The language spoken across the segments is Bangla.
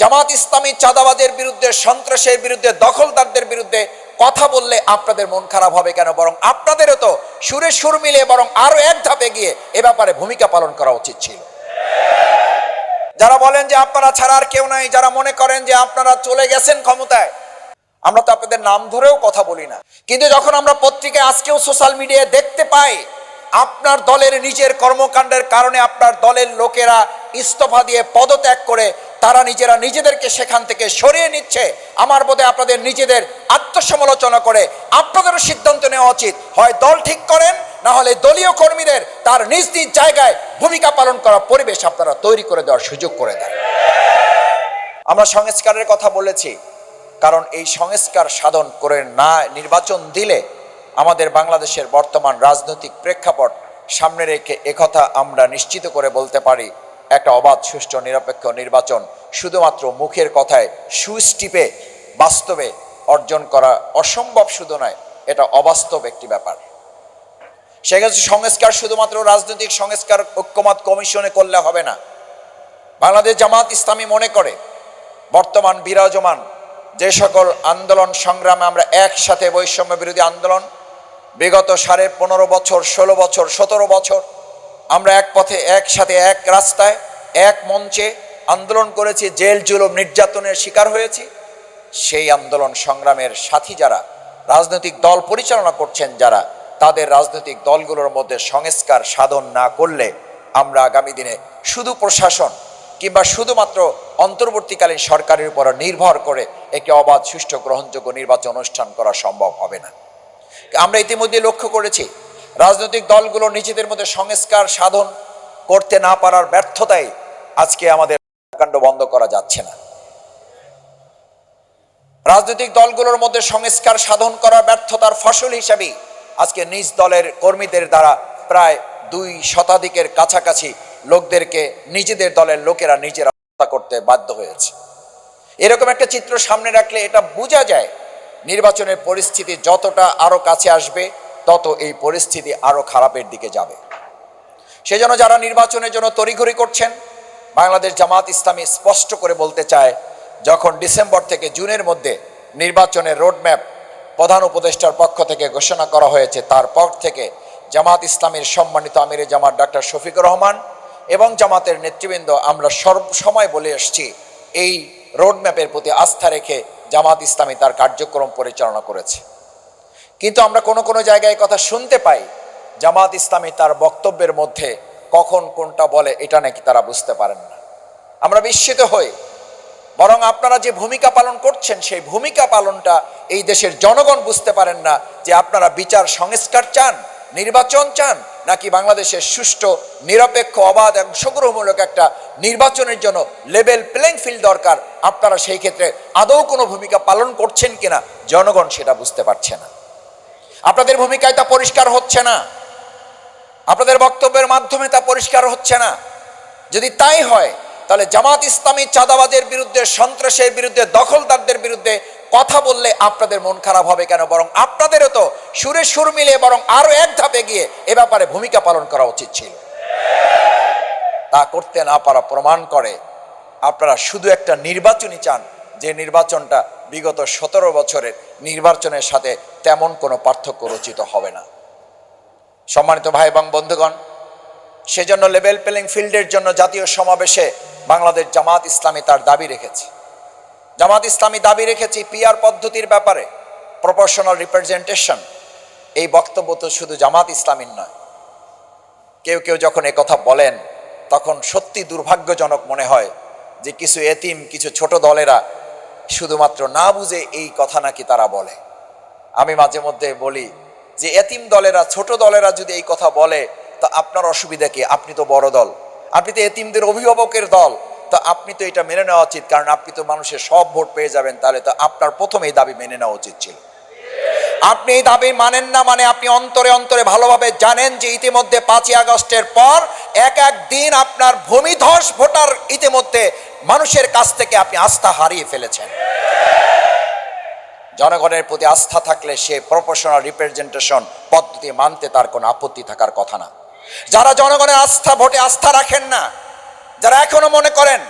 জামাত ইসলামী চাঁদাবাদের বিরুদ্ধে, সন্ত্রাসের বিরুদ্ধে, দখলদারদের বিরুদ্ধে কথা বললে আপনাদের মন খারাপ হবে কেন? বরং আপনাদেরও তো সুরে সুর মিলে বরং আরও এক ধাপে গিয়ে এ ব্যাপারে ভূমিকা পালন করা উচিত ছিল। যারা বলেন যে আপনারা ছাড়া আর কেউ নাই, যারা মনে করেন যে আপনারা চলে গেছেন ক্ষমতায়, আমরা তো আপনাদের নাম ধরেও কথা বলি না। কিন্তু যখন আমরা পত্রিকায় আজকেও সোশ্যাল মিডিয়ায় দেখতে পাই, আপনার দলের নিজের কর্মকাণ্ডের কারণে আপনার দলের লোকেরা ইস্তফা দিয়ে পদত্যাগ করে তারা নিজেরা নিজেদেরকে সেখান থেকে সরিয়ে নিচ্ছে। আমার বোধে আপনাদের নিজেদের আত্মসমালোচনা করে আপনাদেরও সিদ্ধান্ত নেওয়া উচিত। হয় দল ঠিক করেন, না হলে দলীয় কর্মীদের তার নিজ নিজ জায়গায় ভূমিকা পালন করা পরিবেশ আপনারা তৈরি করে দেওয়ার সুযোগ করে দেন। আমরা সংস্কারের কথা বলেছি, কারণ এই সংস্কার সাধন করে না, নির্বাচন দিলে আমাদের বাংলাদেশের বর্তমান রাজনৈতিক প্রেক্ষাপট সামনে রেখে একথা আমরা নিশ্চিত করে বলতে পারি। একটা অবাধ, সুষ্ঠু, নিরপেক্ষ নির্বাচন শুধুমাত্র মুখের কথায় সুস্টিপে বাস্তবে অর্জন করা অসম্ভব শুধু নয়, এটা অবাস্তব একটি ব্যাপার। সেক্ষেত্রে সংস্কার শুধুমাত্র রাজনৈতিক সংস্কার ঐক্যমত কমিশনে করলে হবে না। বাংলাদেশ জামাত ইসলামী মনে করে, বর্তমান বিরাজমান যে সকল আন্দোলন সংগ্রামে আমরা একসাথে বৈষম্য বিরোধী আন্দোলন, বিগত সাড়ে পনেরো বছর, ষোলো বছর, সতেরো বছর আমরা এক পথে, একসাথে, এক রাস্তায়, এক মঞ্চে আন্দোলন করেছি, জেল, জুলুম, নির্যাতনের শিকার হয়েছি। সেই আন্দোলন সংগ্রামের সাথী যারা, রাজনৈতিক দল পরিচালনা করছেন যারা, তাদের রাজনৈতিক দলগুলোর মধ্যে সংস্কার সাধন না করলে আমরা আগামী দিনে শুধু প্রশাসন কিংবা শুধুমাত্র অন্তর্বর্তীকালীন সরকারের উপর নির্ভর করে একটি অবাধ সুষ্ঠু গ্রহণযোগ্য নির্বাচন অনুষ্ঠান করা সম্ভব হবে না। আমরা ইতিমধ্যে লক্ষ্য করেছি রাজনৈতিক দলগুলো নিজেদের মধ্যে সংস্কার সাধন করতে না পারার ব্যর্থতায় আজকে আমাদের কাণ্ড বন্ধ করা যাচ্ছে না। রাজনৈতিক দলগুলোর মধ্যে সংস্কার সাধন করার ব্যর্থতার ফসল হিসাবেই আজকে নিজ দলের কর্মীদের দ্বারা প্রায় দুই শতাধিকের কাছাকাছি লোকদেরকে নিজেদের দলের লোকেরা নিজেরা হত্যা করতে বাধ্য হয়েছে। এরকম একটা চিত্র সামনে রাখলে এটা বোঝা যায় নির্বাচনের পরিস্থিতি যতটা আরও কাছে আসবে তত এই পরিস্থিতি আরও খারাপের দিকে যাবে। সেজন্য যারা নির্বাচনের জন্য তড়িঘড়ি করছেন, বাংলাদেশ জামাত ইসলামী স্পষ্ট করে বলতে চায়, যখন ডিসেম্বর থেকে জুনের মধ্যে নির্বাচনের রোডম্যাপ প্রধান উপদেষ্টার পক্ষ থেকে ঘোষণা করা হয়েছে, তারপর থেকে জামাত ইসলামীর সম্মানিত আমিরে জামাত ডাক্তার শফিকুর রহমান এবং জামাতের নেতৃবৃন্দ, আমরা সর্ব সময় বলে এসছি, এই রোডম্যাপের প্রতি আস্থা রেখে জামাত ইসলামী তার কার্যক্রম পরিচালনা করেছে। কিন্তু আমরা কোনো কোনো জায়গায় কথা শুনতে পাই, জামাত ইসলামী তার বক্তব্যের মধ্যে কখন কোনটা বলে এটা নাকি তারা বুঝতে পারেন না। আমরা বিস্মিত হই। বরং আপনারা যে ভূমিকা পালন করছেন, সেই ভূমিকা পালনটা এই দেশের জনগণ বুঝতে পারেন না যে আপনারা বিচার সংস্কার চান, নির্বাচন চান, নাকি বাংলাদেশের সুষ্ঠু, নিরপেক্ষ, অবাধ এবং সংগ্রহমূলক একটা নির্বাচনের জন্য লেভেল প্লেইং ফিল্ড দরকার। আপনারা সেই ক্ষেত্রে আদৌ কোনো ভূমিকা পালন করছেন কিনা, জনগণ সেটা বুঝতে পারছে না। আপনাদের ভূমিকায় তা পরিষ্কার হচ্ছে না। আপনাদের বক্তব্যের মাধ্যমে তা পরিষ্কার হচ্ছে না। যদি তাই হয়, তাহলে জামাত ইসলামী চাঁদাবাজের বিরুদ্ধে, সন্ত্রাসের বিরুদ্ধে, দখলদারদের বিরুদ্ধে কথা বললে আপনাদের মন খারাপ হবে কেন? বরং আপনাদেরও তো সুরে সুর মিলে বরং আরও এক ধাপে গিয়ে এ ব্যাপারে ভূমিকা পালন করা উচিত ছিল। তা করতে না পারা প্রমাণ করে আপনারা শুধু একটা নির্বাচনই চান। যে নির্বাচনটা বিগত সতেরো বছরের নির্বাচনের সাথে তেমন কোনো পার্থক্য রচিত হবে না। সম্মানিত ভাই এবং বন্ধুগণ, সেজন্য লেভেল প্লেইং ফিল্ডের জন্য জাতীয় সমাবেশে বাংলাদেশ জামাত ইসলামী তার দাবি রেখেছে। জামাত ইসলামী দাবি রেখেছে পিআর পদ্ধতির ব্যাপারে, প্রপোর্শনাল রিপ্রেজেন্টেশন। এই বক্তব্য তো শুধু জামাত ইসলামীর নয়। কেউ কেউ যখন কথা বলেন, তখন সত্যি দুর্ভাগ্যজনক মনে হয় যে কিছু এতিম, কিছু ছোট দলেরা শুধুমাত্র না বুঝে এই কথা নাকি তারা বলে। আমি মাঝে মধ্যে বলি যে, এতিম দলেরা, ছোট দলেরা যদি এই কথা বলে, তা আপনার অসুবিধা কি? আপনি তো বড় দল। আপনি তো এতিমদের অভিভাবকের দল। তো আপনি তো এটা মেনে নেওয়া উচিত, কারণ আপনি তো মানুষের সব ভোট পেয়ে যাবেন, তাহলে তো আপনার প্রথম এই দাবি মেনে নেওয়া উচিত ছিল। আপনি এই দাবি মানেন না মানে আপনি অন্তরে অন্তরে ভালোভাবে জানেন যে ইতিমধ্যে পাঁচই আগস্টের পর এক এক দিন আপনার ভূমিধস ভোটার ইতিমধ্যে মানুষের কাছ থেকে আপনি আস্থা হারিয়ে ফেলেছেন। জনগণের প্রতি আস্থা থাকলে সে প্রফেশনাল রিপ্রেজেন্টেশন পদ্ধতি মানতে তার কোনো আপত্তি থাকার কথা না। যারা জনগণের আস্থা, ভোটে আস্থা রাখেন না, যারা এখনও মনে করেন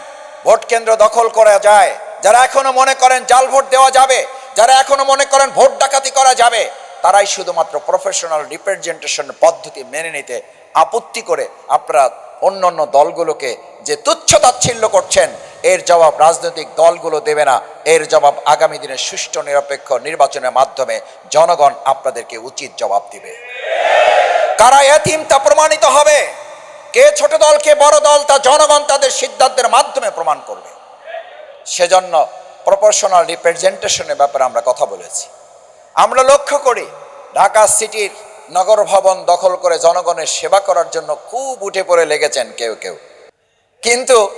ভোট কেন্দ্র দখল করা যায়, যারা এখনও মনে করেন জাল ভোট দেওয়া যাবে যারা এখনও মনে করেন ভোট ডাকাতি করা যাবে, তারাই শুধুমাত্র প্রফেশনাল রিপ্রেজেন্টেশন পদ্ধতি মেনে নিতে আপত্তি করে আপনারা অন্য অন্য দলগুলোকে যে তুচ্ছ তাচ্ছিল্য করছেন, এর জবাব রাজনৈতিক দলগুলো দেবে না। এর জবাব আগামী দিনে সুষ্ঠু, নিরপেক্ষ নির্বাচনের মাধ্যমে জনগণ আপনাদেরকে উচিত জবাব দিবে। কারা এতিম তা প্রমাণিত হবে? কে ছোট দল, কে বড় দল, তা জনগণ তাদের সিদ্ধান্তের মাধ্যমে প্রমাণ করবে। সেজন্য প্রপোর্শনাল রিপ্রেজেন্টেশনের ব্যাপারে আমরা কথা বলেছি। আমরা লক্ষ্য করি, ঢাকা সিটির নগর ভবন দখল করে জনগণের সেবা করার জন্য খুব উঠে পড়ে লেগেছেন কেউ কেউ। কিন্তু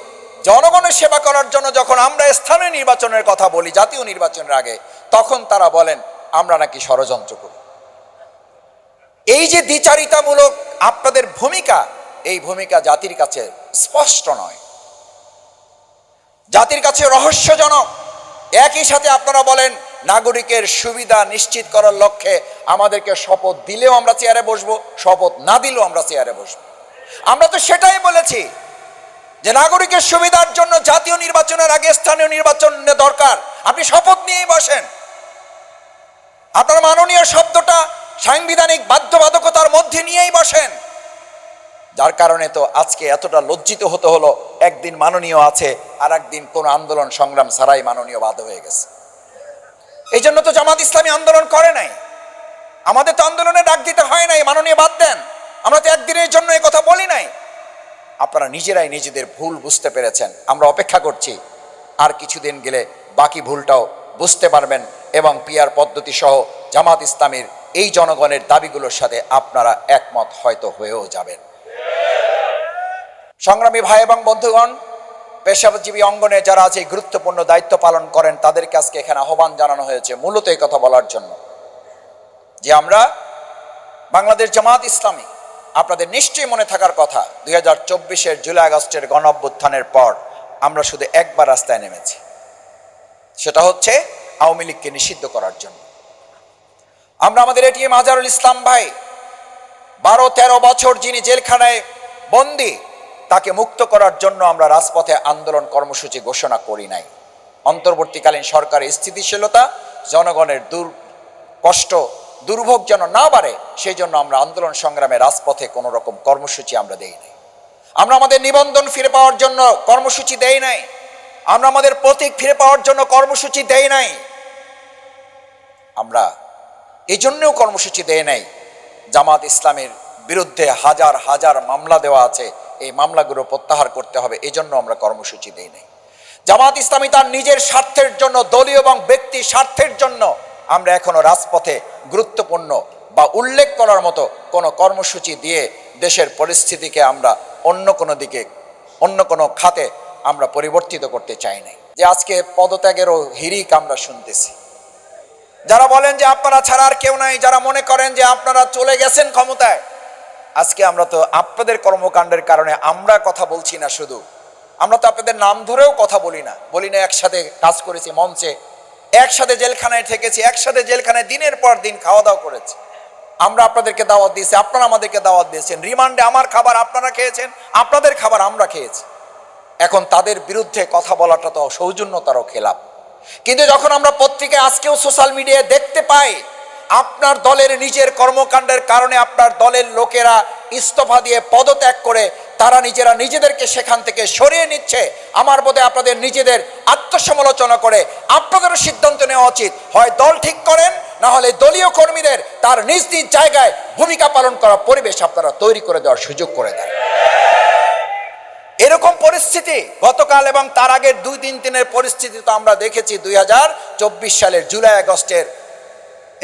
জনগণের সেবা করার জন্য যখন আমরা স্থানীয় নির্বাচনের কথা বলি, জাতীয় নির্বাচনের আগে, তখন তারা বলেন, আমরা নাকি ষড়যন্ত্র করি। এই যে দ্বিচারিতামূলক আপনাদের ভূমিকা, এই ভূমিকা জাতির কাছে স্পষ্ট নয়। জাতির কাছে রহস্যজনক। একই সাথে আপনারা বলেন, নাগরিকের সুবিধা নিশ্চিত করার লক্ষ্যে আমাদেরকে শপথ দিলেও আমরা চেয়ারে বসবো, শপথ না দিলেও আমরা চেয়ারে বসবো। আমরা তো সেটাই বলেছি যে নাগরিকের সুবিধার জন্য জাতীয় নির্বাচনের আগে স্থানীয় নির্বাচন দরকার। আপনি শপথ নিয়েই বসেন। আপনার মাননীয় শব্দটা সাংবিধানিক বাধ্যবাধকতার মধ্যে নিয়েই বসেন। যার কারণে তো আজকে এতটা লজ্জিত হতে হলো, একদিন মাননীয় আছে আর একদিন কোনো আন্দোলন সংগ্রাম ছাড়াই মাননীয় বাদ হয়ে গেছে। এই জন্য তো জামাত ইসলামী আন্দোলন করে নাই। আমাদের তো আন্দোলনে ডাক দিতে হয় নাই, মাননীয় বাদ দেন। আমরা তো একদিনের জন্য এই কথা বলি নাই। আপনারা নিজেরাই নিজেদের ভুল বুঝতে পেরেছেন, আমরা অপেক্ষা করছি। আর কিছুদিন গেলে বাকি ভুলটাও বুঝতে পারবেন এবং পিয়ার পদ্ধতি সহ জামাত ইসলামীর এই জনগণের দাবিগুলোর সাথে আপনারা একমত হয়তো হয়েও যাবেন। সংগ্রামী ভাই এবং বন্ধুগণ, পেশাজীবী অঙ্গনে যারা আছে গুরুত্বপূর্ণ দায়িত্ব পালন করেন, তাদেরকে আজকে এখানে আহ্বান জানানো হয়েছে মূলত এই কথা বলার জন্য। যে আমরা বাংলাদেশ জামাত ইসলামী, আপনাদের নিশ্চয়ই মনে থাকার কথা, দুই হাজার চব্বিশের জুলাই আগস্টের গণ পর আমরা শুধু একবার রাস্তায় নেমেছি। সেটা হচ্ছে আওয়ামী লীগকে নিষিদ্ধ করার জন্য। আমরা আমাদের এটিএম আজারুল ইসলাম ভাই বারো তেরো বছর যিনি জেলখানায় বন্দি, তাকে মুক্ত করার জন্য আমরা রাজপথে আন্দোলন কর্মসূচি ঘোষণা করি নাই। অন্তর্বর্তীকালীন সরকারের স্থিতিশীলতা জনগণের দূর, কষ্ট, দুর্ভোগ যেন না বাড়ে সেই জন্য আমরা আন্দোলন সংগ্রামে রাজপথে কোনো রকম কর্মসূচি আমরা দেই নাই। আমরা আমাদের নিবন্ধন ফিরে পাওয়ার জন্য কর্মসূচি দেই নাই। আমরা আমাদের প্রতীক ফিরে পাওয়ার জন্য কর্মসূচি দেই নাই। আমরা এই জন্যও কর্মসূচি দেয় নাই। জামাত ইসলামের বিরুদ্ধে হাজার হাজার মামলা দেওয়া আছে, এই মামলাগুলো প্রত্যাহার করতে হবে এই জন্য আমরা কর্মসূচি দিই নাই। জামাত ইসলামী তার নিজের স্বার্থের জন্য, দলীয় এবং ব্যক্তি স্বার্থের জন্য আমরা এখনও রাজপথে গুরুত্বপূর্ণ বা উল্লেখ করার মতো কোনো কর্মসূচি দিয়ে দেশের পরিস্থিতিকে আমরা অন্য কোনো দিকে, অন্য কোনো খাতে আমরা পরিবর্তিত করতে চাই নাই। যে আজকে পদত্যাগেরও হিরিক আমরা শুনতেছি। যারা বলেন যে আপনারা ছাড়া আর কেউ নাই, যারা মনে করেন যে আপনারা চলে গেছেন ক্ষমতায়, আজকে আমরা তো আপনাদের কর্মকাণ্ডের কারণে আমরা কথা বলছি না শুধু। আমরা তো আপনাদের নাম ধরেও কথা বলি না। বলি না, একসাথে কাজ করেছি মঞ্চে, একসাথে জেলখানায় থেকেছি, একসাথে জেলখানায় দিনের পর দিন খাওয়া দাওয়া করেছি। আমরা আপনাদেরকে দাওয়াত দিয়েছি, আপনারা আমাদেরকে দাওয়াত দিয়েছেন। রিমান্ডে আমার খাবার আপনারা খেয়েছেন, আপনাদের খাবার আমরা খেয়েছি। এখন তাদের বিরুদ্ধে কথা বলাটা তো সৌজন্যতারও খেলাপ। কিন্তু যখন আমরা পত্রিকায় আজকেও সোশ্যাল মিডিয়ায় দেখতে পাই, আপনার দলের নিজের কর্মকাণ্ডের কারণে আপনার দলের লোকেরা ইস্তফা দিয়ে পদত্যাগ করে, তারা নিজেরা নিজেদেরকে সেখান থেকে সরিয়ে নিচ্ছে। আমার বোধে আপনাদের নিজেদের আত্মসমালোচনা করে আপনাদেরও সিদ্ধান্ত নেওয়া উচিত। হয় দল ঠিক করেন, না হলে দলীয় কর্মীদের তার নিজ নিজ জায়গায় ভূমিকা পালন করা পরিবেশ আপনারা তৈরি করে দেওয়ার সুযোগ করে দেন। এরকম পরিস্থিতি। গতকাল এবং তার আগের দুই তিন দিনের পরিস্থিতি তো আমরা দেখেছি দুই হাজার চব্বিশ সালের জুলাই, আগস্টের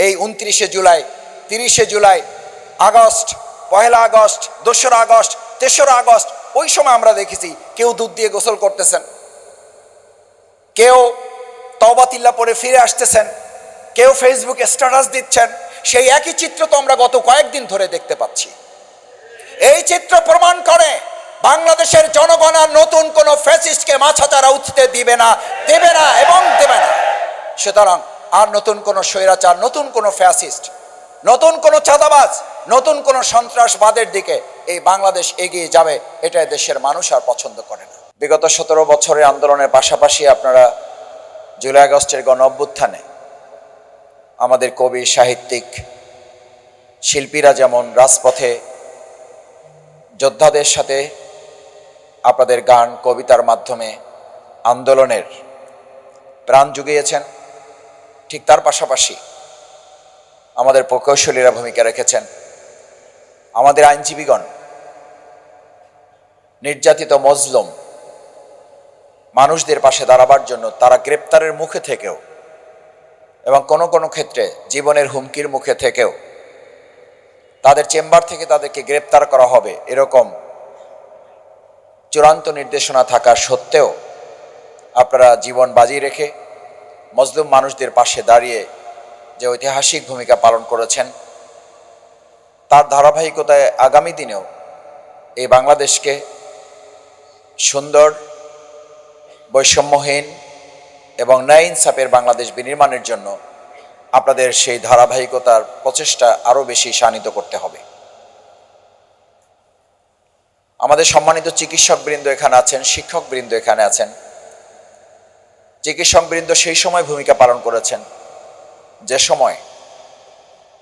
এই উনত্রিশে জুলাই, তিরিশে জুলাই, আগস্ট, পয়লা আগস্ট, দোসরা আগস্ট, তেসরা আগস্ট, ওই সময় আমরা দেখেছি কেউ দুধ দিয়ে গোসল করতেছেন। কেউ তবাতিল্লা পরে ফিরে আসতেছেন। কেউ ফেসবুকে স্ট্যাটাস দিচ্ছেন। সেই একই চিত্র তো আমরা গত কয়েকদিন ধরে দেখতে পাচ্ছি। এই চিত্র প্রমাণ করে বাংলাদেশের জনগণ আর নতুন কোন ফ্যাসিস্টকে মাছাচারা উঠতে দিবে না, দেবে না এবং দেবে না। সুতরাং আর নতুন কোন স্বৈরাচার, নতুন কোন ফ্যাসিস্ট, নতুন কোন চাঁদাবাজ, নতুন কোন সন্ত্রাসবাদের দিকে এই বাংলাদেশ এগিয়ে যাবে এটা দেশের মানুষ আর পছন্দ করে না। বিগত সতেরো বছরের আন্দোলনের পাশাপাশি আপনারা জুলাই আগস্টের গণ অভ্যুত্থানে আমাদের কবি, সাহিত্যিক, শিল্পীরা যেমন রাজপথে যোদ্ধাদের সাথে আপনাদের গান, কবিতার মাধ্যমে আন্দোলনের প্রাণ জুগিয়েছেন। ঠিক তার পাশাপাশি আমাদের প্রকৌশলীরা ভূমিকা রেখেছেন। আমাদের আইনজীবীগণ, নির্যাতিত মজলুম মানুষদের পাশে দাঁড়াবার জন্য তারা গ্রেপ্তারের মুখে থেকেও এবং কোনো কোনো ক্ষেত্রে জীবনের হুমকির মুখে থেকেও তাদের চেম্বার থেকে তাদেরকে গ্রেপ্তার করা হবে এরকম চূড়ান্ত নির্দেশনা থাকা সত্ত্বেও আপনারা জীবন বাজি রেখে মজলুম মানুষদের পাশে দাঁড়িয়ে যে ঐতিহাসিক ভূমিকা পালন করেছেন, তার ধারাবাহিকতায় আগামী দিনেও এই বাংলাদেশকে সুন্দর, বৈষম্যহীন এবং ন্যায় ইনসাফের বাংলাদেশ বিনির্মাণের জন্য আপনাদের সেই ধারাবাহিকতার প্রচেষ্টা আরও বেশি শানিত করতে হবে। আমাদের সম্মানিত চিকিৎসক বৃন্দ এখানে আছেন শিক্ষক বৃন্দ এখানে আছেন। চিকিৎসক বৃন্দ সেই সময় ভূমিকা পালন করেছেন। যে সময়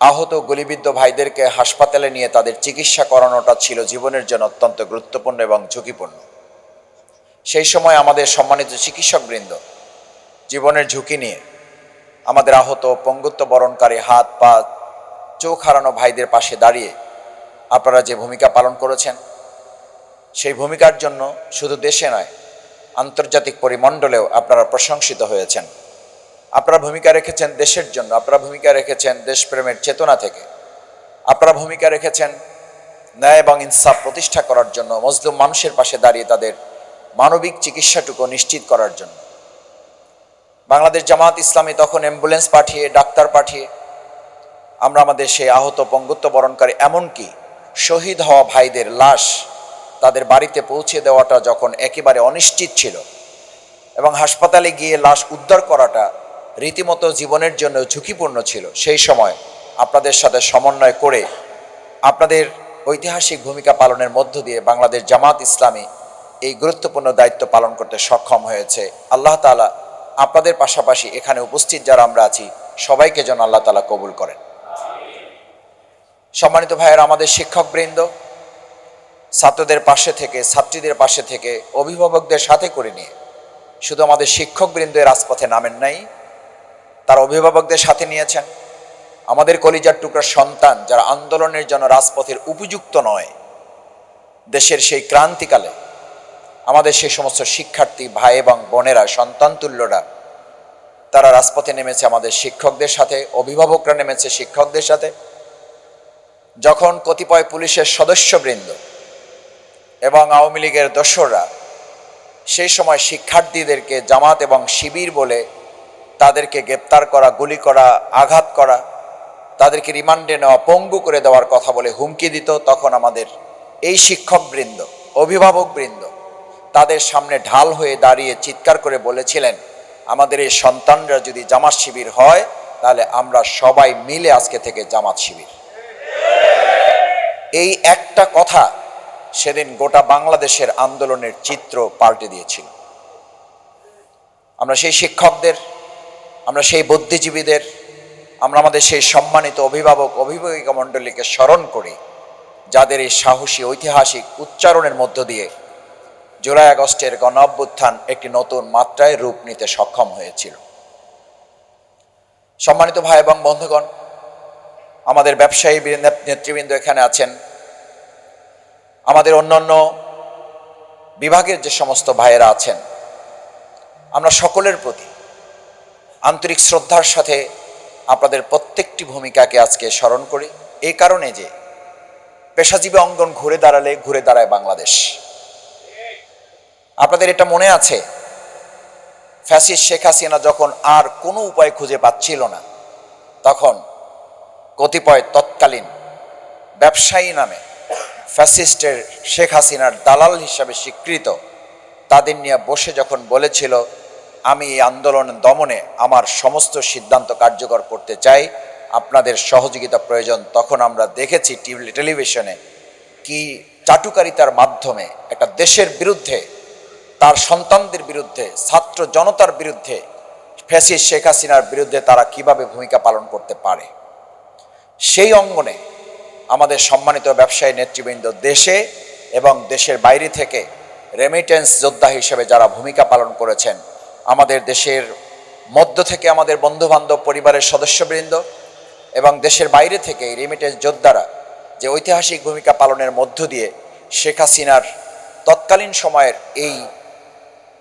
আহত গুলিবিদ্ধ ভাইদেরকে হাসপাতালে নিয়ে তাদের চিকিৎসা করানোটা ছিল জীবনের জন্য অত্যন্ত গুরুত্বপূর্ণ এবং ঝুঁকিপূর্ণ। সেই সময় আমাদের সম্মানিত চিকিৎসক বৃন্দ জীবনের ঝুঁকি নিয়ে আমাদের আহত পঙ্গুত্ব বরণকারী হাত, পা, চোখ হারানো ভাইদের পাশে দাঁড়িয়ে আপনারা যে ভূমিকা পালন করেছেন সেই ভূমিকার জন্য শুধু দেশে নয়, আন্তর্জাতিক পরিমণ্ডলেও আপনারা প্রশংসিত হয়েছেন। আপনারা ভূমিকা রেখেছেন দেশের জন্য, আপনারা ভূমিকা রেখেছেন দেশপ্রেমের চেতনা থেকে। আপনারা ভূমিকা রেখেছেন ন্যায় এবং ইনসাফ প্রতিষ্ঠা করার জন্য, মজলুম মানুষের পাশে দাঁড়িয়ে তাদের মানবিক চিকিৎসাটুকু নিশ্চিত করার জন্য। বাংলাদেশ জামাত ইসলামী তখন অ্যাম্বুলেন্স পাঠিয়ে, ডাক্তার পাঠিয়ে, আমরা আমাদের সেই আহত পঙ্গুত্ব বরণকারী এমনকি শহীদ হওয়া ভাইদের লাশ তাদের বাড়িতে পৌঁছে দেওয়াটা যখন একেবারে অনিশ্চিত ছিল এবং হাসপাতালে গিয়ে লাশ উদ্ধার করাটা রীতিমতো জীবনের জন্য ঝুঁকিপূর্ণ ছিল, সেই সময় আপনাদের সাথে সমন্বয় করে আপনাদের ঐতিহাসিক ভূমিকা পালনের মধ্য দিয়ে বাংলাদেশ জামাত ইসলামী এই গুরুত্বপূর্ণ দায়িত্ব পালন করতে সক্ষম হয়েছে। আল্লাহ তালা আপনাদের পাশাপাশি এখানে উপস্থিত যারা আমরা আছি, সবাইকে যেন আল্লাহ তালা কবুল করেন। সম্মানিত ভাইয়ের, আমাদের শিক্ষকবৃন্দ ছাত্রদের পাশে থেকে, ছাত্রীদের পাশে থেকে, অভিভাবকদের সাথে করে নিয়ে। শুধু আমাদের শিক্ষকবৃন্দ রাজপথে নামেন নাই, তার অভিভাবকদের সাথে নিয়েছেন। আমাদের কলিজার টুকরার সন্তান যারা আন্দোলনের জন্য রাজপথের উপযুক্ত নয়, দেশের সেই ক্রান্তিকালে আমাদের সেই সমস্ত শিক্ষার্থী ভাই এবং বোনেরা, সন্তান তুল্যরা, তারা রাজপথে নেমেছে আমাদের শিক্ষকদের সাথে, অভিভাবকরা নেমেছে শিক্ষকদের সাথে। যখন কতিপয় পুলিশের সদস্যবৃন্দ এবং আওয়ামী লীগের দোসররা সেই সময় শিক্ষার্থীদেরকে জামাত এবং শিবির বলে তাদেরকে গ্রেপ্তার করা, গুলি করা, আঘাত করা, তাদেরকে রিমান্ডে নেওয়া, পঙ্গু করে দেওয়ার কথা বলে হুমকি দিত, তখন আমাদের এই শিক্ষকবৃন্দ, অভিভাবকবৃন্দ তাদের সামনে ঢাল হয়ে দাঁড়িয়ে চিৎকার করে বলেছিলেন, আমাদের এই সন্তানরা যদি জামাত শিবির হয়, তাহলে আমরা সবাই মিলে আজকে থেকে জামাত শিবির। এই একটা কথা সেদিন গোটা বাংলাদেশের আন্দোলনের চিত্র পাল্টে দিয়েছিল। আমরা সেই শিক্ষকদের, আমরা সেই বুদ্ধিজীবীদের, আমরা আমাদের সেই সম্মানিত অভিভাবক অভিভাবিকা মণ্ডলীকে স্মরণ করি, যাদের এই সাহসী ঐতিহাসিক উচ্চারণের মধ্য দিয়ে জুলাই আগস্টের গণ অভ্যুত্থান একটি নতুন মাত্রায় রূপ নিতে সক্ষম হয়েছিল। সম্মানিত ভাই এবং বন্ধুগণ, আমাদের ব্যবসায়ী নেতৃবৃন্দ এখানে আছেন আমাদের অন্যান্য বিভাগের যে সমস্ত ভাইয়েরা আছেন, আমরা সকলের প্রতি আন্তরিক শ্রদ্ধার সাথে আপনাদের প্রত্যেকটি ভূমিকাকে আজকে স্মরণ করি। এই কারণে যে পেশাজীবী অঙ্গন ঘুরে দাঁড়ালে ঘুরে দাঁড়ায় বাংলাদেশ। আপনাদের এটা মনে আছে? ফ্যাসিস্ট শেখ হাসিনা যখন আর কোনো উপায় খুঁজে পাচ্ছিল না, তখন কতিপয় তৎকালীন ব্যবসায়ী নামে ফ্যাসিস্টের শেখ হাসিনার দালাল হিসাবে স্বীকৃত। তাদের নিয়ে বসে যখন বলেছিল, আমি এই আন্দোলন দমনে আমার সমস্ত সিদ্ধান্ত কার্যকর করতে চাই, আপনাদের সহযোগিতা প্রয়োজন, তখন আমরা দেখেছি টেলিভিশনে কি চাটুকারিতার মাধ্যমে একটা দেশের বিরুদ্ধে, তার সন্তানদের বিরুদ্ধে, ছাত্র জনতার বিরুদ্ধে ফ্যাসিস শেখ হাসিনার বিরুদ্ধে তারা কীভাবে ভূমিকা পালন করতে পারে? সেই অঙ্গনে আমাদের সম্মানিত ব্যবসায়ী নেতৃবৃন্দ দেশে এবং দেশের বাইরে থেকে রেমিটেন্স যোদ্ধা হিসেবে যারা ভূমিকা পালন করেছেন, আমাদের দেশের মধ্য থেকে আমাদের বন্ধুবান্ধব পরিবারের সদস্যবৃন্দ এবং দেশের বাইরে থেকে এই রেমিটেন্স যোদ্ধারা যে ঐতিহাসিক ভূমিকা পালনের মধ্য দিয়ে শেখ হাসিনার তৎকালীন সময়ের এই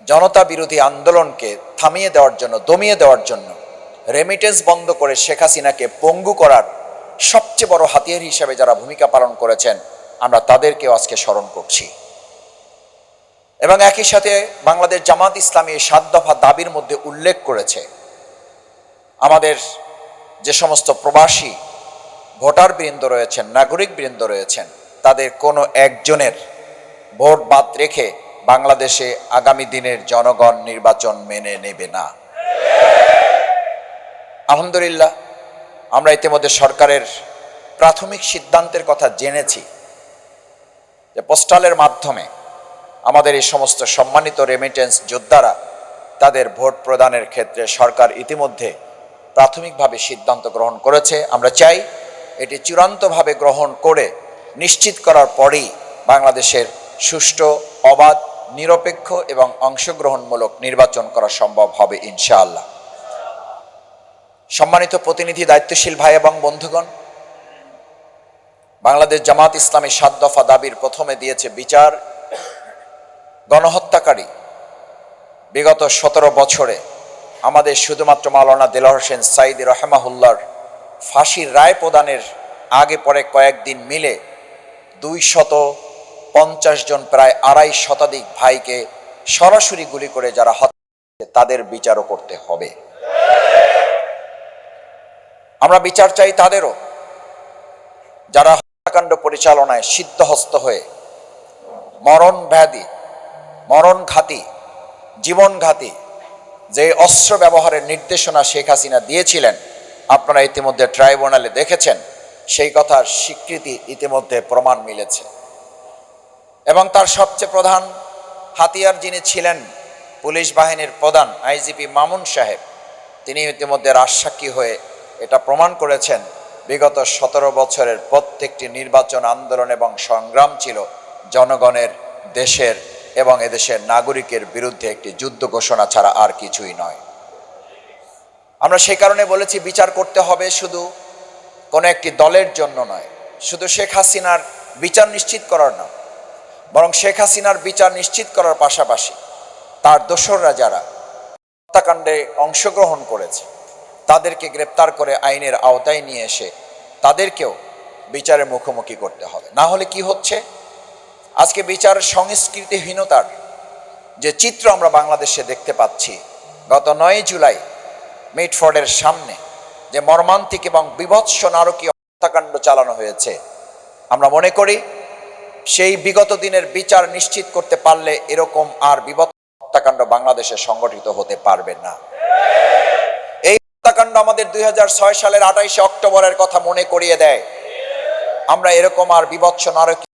জনতা বিরোধী আন্দোলনকে থামিয়ে দেওয়ার জন্য, দমিয়ে দেওয়ার জন্য রেমিটেন্স বন্ধ করে শেখ হাসিনাকে পঙ্গু করার সবচেয়ে বড় হাতিয়ার হিসেবে যারা ভূমিকা পালন করেছেন, আমরা তাদেরকেও আজকে স্মরণ করছি। এবং একই সাথে বাংলাদেশ জামাত ইসলামী সাত দফা দাবির মধ্যে উল্লেখ করেছে, আমাদের যে সমস্ত প্রবাসী ভোটার বৃন্দ রয়েছেন, নাগরিক বৃন্দ রয়েছেন, তাদের কোনো একজনের ভোট বাদ রেখে বাংলাদেশে আগামী দিনের জনগণ নির্বাচন মেনে নেবে না। আলহামদুলিল্লাহ আমরা ইতিমধ্যে সরকারের প্রাথমিক সিদ্ধান্তের কথা জেনেছি যে পোস্টালের মাধ্যমে আমাদের এই সমস্ত সম্মানিত রেমিটেন্স যোদ্ধারা তাদের ভোট প্রদানের ক্ষেত্রে সরকার ইতিমধ্যে প্রাথমিকভাবে সিদ্ধান্ত গ্রহণ করেছে। আমরা চাই এটি চূড়ান্তভাবে গ্রহণ করে নিশ্চিত করার পরেই বাংলাদেশের সুষ্ঠু, অবাধ, নিরপেক্ষ এবং অংশগ্রহণমূলক নির্বাচন করা সম্ভব হবে ইনশাআল্লাহ। সম্মানিত প্রতিনিধি, দায়িত্বশীল ভাই এবং বন্ধুগণ, বাংলাদেশ জামাত ইসলামী সাত দফা দাবির প্রথমে দিয়েছে বিচার। গণহত্যাকারী বিগত সতেরো বছরে আমাদের শুধুমাত্র মাওলানা দেলা হোসেন সাইদি রহমাহুল্লার ফাঁসির রায় প্রদানের আগে পরে কয়েকদিন মিলে দুই শত পঞ্চাশ জন, প্রায় আড়াই শতাধিক ভাইকে সরাসরি গুলি করে যারা হত্যা তাদের বিচারও করতে হবে। আমরা বিচার চাই তাদেরও। যারা হত্যাকাণ্ড পরিচালনায় সিদ্ধহস্ত হয়ে মরণ ব্যাধি, মরণ ঘাতি, জীবন ঘাতি যে অস্ত্র ব্যবহারের নির্দেশনা শেখ হাসিনা দিয়েছিলেন, আপনারা ইতিমধ্যে ট্রাইব্যুনালে দেখেছেন, সেই কথার স্বীকৃতি ইতিমধ্যে প্রমাণ মিলেছে। এবং তার সবচেয়ে প্রধান হাতিয়ার যিনি ছিলেন পুলিশ বাহিনীর প্রধান আইজিপি মামুন সাহেব, তিনি ইতিমধ্যে রাজসাক্ষী হয়ে এটা প্রমাণ করেছেন বিগত সতেরো বছরের প্রত্যেকটি নির্বাচন আন্দোলন এবং সংগ্রাম ছিল জনগণের, দেশের এবং এদেশের নাগরিকের বিরুদ্ধে একটি যুদ্ধ ঘোষণা ছাড়া আর কিছুই নয়। আমরা সেই কারণে বলেছি বিচার করতে হবে শুধু কোনো একটি দলের জন্য নয়, শুধু শেখ হাসিনার বিচার নিশ্চিত করার না, বরং শেখ হাসিনার বিচার নিশ্চিত করার পাশাপাশি তার দোসররা যারা হত্যাকাণ্ডে অংশগ্রহণ করেছে তাদেরকে গ্রেপ্তার করে আইনের আওতায় নিয়ে এসে তাদেরকেও বিচারের মুখোমুখি করতে হবে। না হলে কি হচ্ছে? আজকে বিচার সংস্কৃতিহীনতার যে চিত্র আমরা বাংলাদেশে দেখতে পাচ্ছি, গত নয় জুলাই মিটফোর্ডের সামনে যে মর্মান্তিক এবং বিভৎস নারকীয় হত্যাকাণ্ড চালানো হয়েছে, আমরা মনে করি সেই বিগত দিনের বিচার নিশ্চিত করতে পারলে এরকম আর বিভৎস হত্যাকাণ্ড বাংলাদেশে সংগঠিত হতে পারবে না। হত্যাকাণ্ড আমাদের দুই হাজার ছয় সালের আঠাইশে অক্টোবরের কথা মনে করিয়ে দেয়। আমরা এরকম আর বিভৎস নারকীয়